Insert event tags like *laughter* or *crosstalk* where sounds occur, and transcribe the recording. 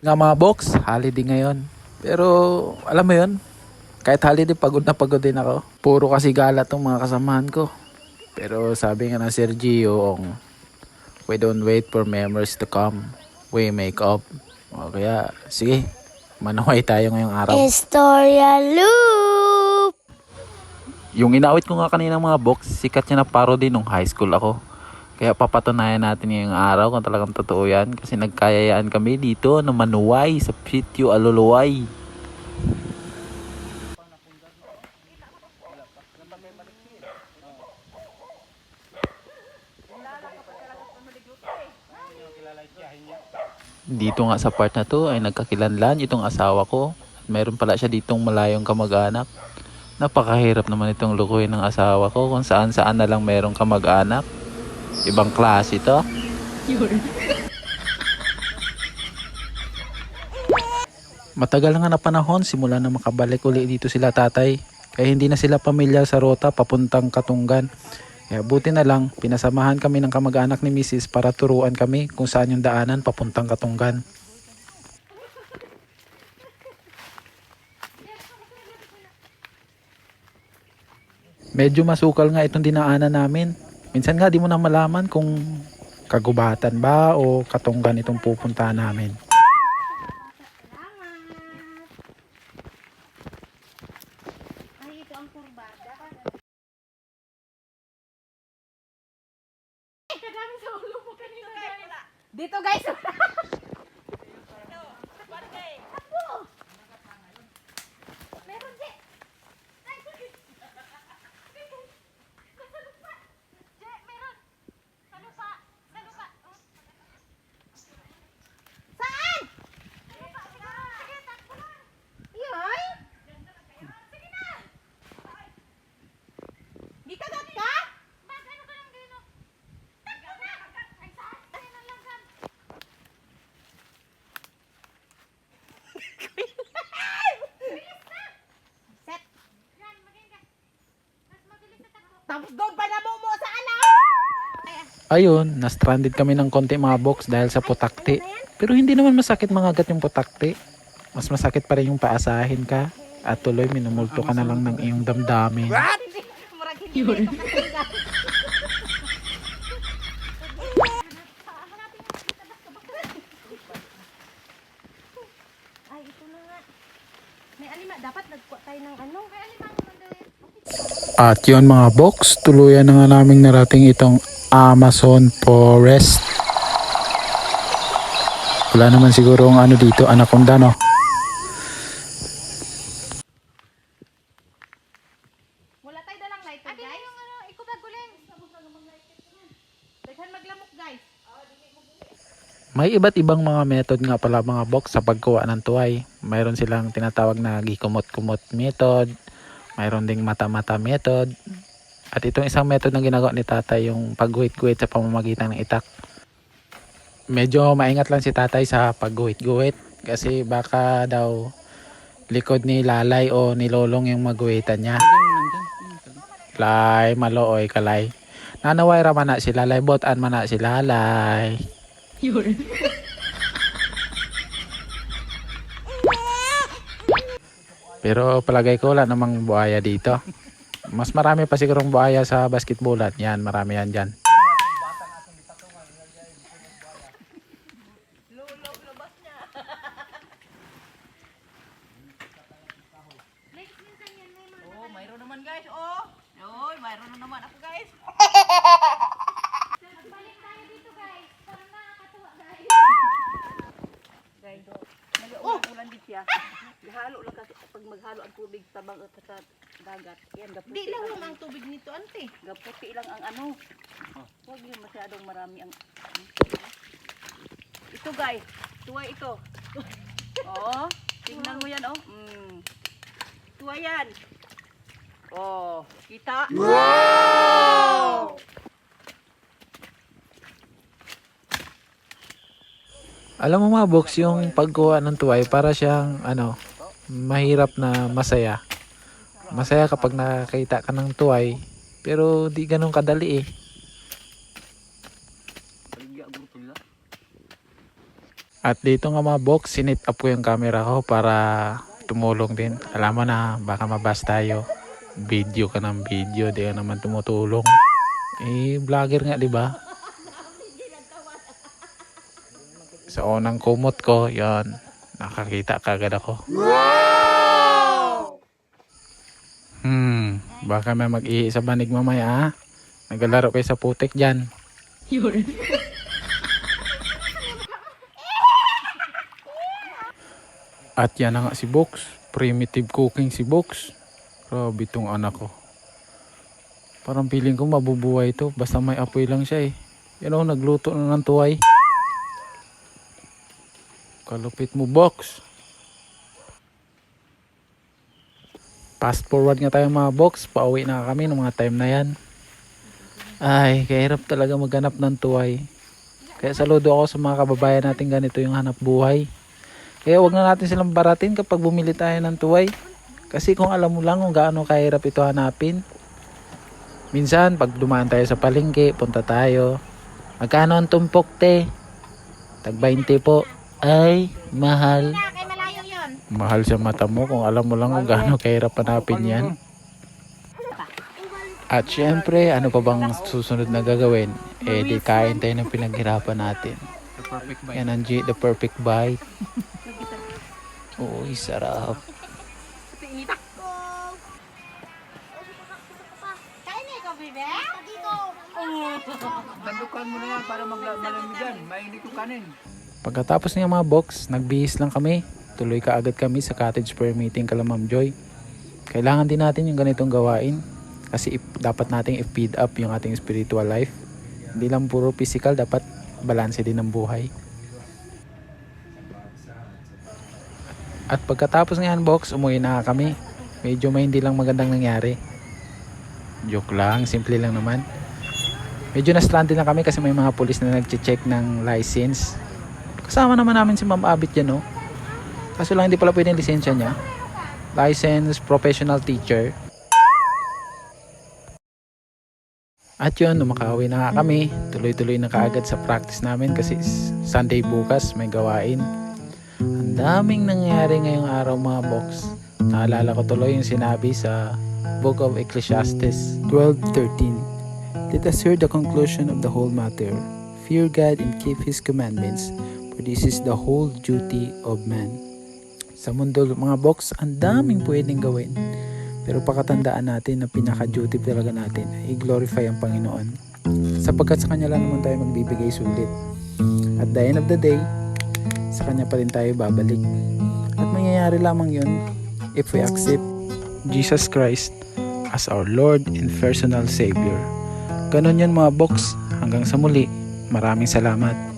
Nga mga box, holiday ngayon. Pero alam mo yun, kahit holiday pagod na pagod din ako. Puro kasi gala tong mga kasamahan ko. Pero sabi nga ng Sir Gio, we don't wait for memories to come. We make up. O kaya, sige, manuhay tayo ngayong araw. Historia Loop! Yung inawit ko nga kanina mga box, sikat niya na parody nung high school ako. Kaya papatunayan natin ngayong araw kung talagang totoo yan. Kasi nagkayayaan kami dito na manuway sa Pityo Aluluway. Dito nga sa part na to ay nagkakilanlan itong asawa ko. At mayroon pala siya ditong malayong kamag-anak. Napakahirap naman itong lukuhin ng asawa ko kung saan saan na lang merong kamag-anak. Ibang klase to. Matagal nga na panahon simula na makabalik uli dito sila tatay. Kaya hindi na sila pamilyar sa rota papuntang Katunggan. Kaya buti na lang, pinasamahan kami ng kamag-anak ni Mrs. para turuan kami kung saan yung daanan papuntang Katunggan. Medyo masukal nga itong dinaanan namin. Minsan nga di mo na malaman kung kagubatan ba o katunggan itong pupunta namin. Dito guys! Meron di! Ay, sakit! Sa lupa! Je, meron! Sa lupa! Sa lupa! Saan? Sa lupa, siguro. Sige, takbo lang. Yoy? Sige na! Di kagat ka? Bak, ano ka lang dino? Takbo na! Ay, saan? Ay, na lang kan. Bilis na! Set. Yan, magaling ka. Mas mabilis sa takbo. Tapos doon pa na mo sa ano? Ayun, na-stranded kami ng konti mga box dahil sa putakti. Pero hindi naman masakit mga gat yung putakti. Mas masakit pa rin yung paasahin ka. At tuloy minumulto ka na lang ng iyong damdamin. Murag hindi Yun. At yun mga box, tuluyan na nga naming narating itong Amazon Forest. Wala naman siguro ang ano dito, anaconda no? Wala tayo dalang lighter, guys. yung ano, ikubag guling. Daghan maglamok, guys. May iba't ibang mga method nga pala mga box sa pagkuha ng tuway. Mayroon silang tinatawag na gikumot-kumot method. Mayroon ding mata-mata method. At itong isang method na ginagawa ni tatay yung pagguhit-guhit sa pamamagitan ng itak. Medyo maingat lang si tatay sa pagguhit-guhit kasi baka daw likod ni lalay o ni lolong yung maguhitan niya. Lay, malooy, kalay. Nanaway raman na si lalay, botan man na si lalay. Pero palagay ko wala namang buhaya dito. Mas marami pa sigurong buhaya sa basketballan. Yan, marami yan dyan. Oh, mayroon naman guys. Oh. Oy, mayroon na naman ako guys. Balik tayo dito, guys. Para nakakatuwa, guys. Guys, oh. Nag-uulan din siya. Gahalo lang kasi maghalo ang tubig sa bang sa dagat. Yan, gaputi Di lang lang. ang tubig nito, ante. Gaputi lang ang ano. Huwag yung masyadong marami ang... Ito guys. Tuwa ito. *laughs* Oh, tingnan mo yan oh. Mm. Tuwa yan. Oh, kita? Alam mo mga box, yung pagkuha ng tuway para siyang ano, mahirap na masaya. Masaya kapag nakakita ka ng tuway, pero di ganun kadali eh. At dito nga mga box, sinit up ko yung camera ko para tumulong din. Alam mo na, baka mabas tayo. Video ka ng video, di ka naman tumutulong. Eh, vlogger nga, di ba? Sa unang kumot ko, yon nakakita kagad ako. Hmm, baka may mag-ihi sa banig mamaya ha? Naglalaro kayo sa putik dyan. At yan na nga si Box. Primitive cooking si Box. Grabe tong anak ko. Parang feeling ko mabubuhay to. Basta may apoy lang siya eh. Yan o, nagluto na ng tuway. Kalupit mo, Box. Fast forward nga tayo mga box. Pauwi na kami ng mga time na yan. Ay, kahirap talaga maghanap ng tuway. Kaya saludo ako sa mga kababayan natin ganito yung hanap buhay. Kaya wag na natin silang baratin kapag bumili tayo ng tuway. Kasi kung alam mo lang kung gaano kahirap ito hanapin. Minsan, pag dumaan tayo sa palengke, punta tayo. Magkano ang tumpok, te? Tag 20 po. Ay, mahal. Na, kay malayo yun. Mahal sa mata mo kung alam mo lang kung gaano kahirap hanapin yan. At syempre, ano pa bang susunod na gagawin? Eh, di kain tayo ng pinaghirapan natin. The perfect bite. Yan ang G, the perfect bite. Uy, sarap. Tandukan mo na yan para maglalamigan. Mainit yung kanin. Pagkatapos ng mga box, nagbihis lang kami. Tuloy ka agad kami sa cottage prayer meeting kala Ma'am Joy. Kailangan din natin yung ganitong gawain. Kasi dapat nating i-feed up yung ating spiritual life. Hindi lang puro physical, dapat balanse din ng buhay. At pagkatapos ng yan box, umuwi na kami. Medyo may hindi lang magandang nangyari. Joke lang, simple lang naman. Medyo na-stranded na kami kasi may mga pulis na nag-check ng license. Kasama naman namin si Ma'am Abit yan, no? Kaso lang hindi pala pwede lisensya niya. License professional teacher. At yun, numakawi na nga kami. Tuloy-tuloy na kaagad sa practice namin kasi Sunday bukas may gawain. Ang daming nangyari ngayong araw mga box. Naalala ko tuloy yung sinabi sa Book of Ecclesiastes 12.13 Let us hear the conclusion of the whole matter. Fear God and keep His commandments, for this is the whole duty of man. Sa mundo mga box, ang daming pwedeng gawin. Pero pakatandaan natin na pinaka-duty talaga natin ay i-glorify ang Panginoon. Sapagkat sa Kanya lang naman tayo magbibigay sulit. At the end of the day, sa Kanya pa rin tayo babalik. At mangyayari lamang yun if we accept Jesus Christ as our Lord and personal Savior. Ganon yan mga box. Hanggang sa muli, maraming salamat.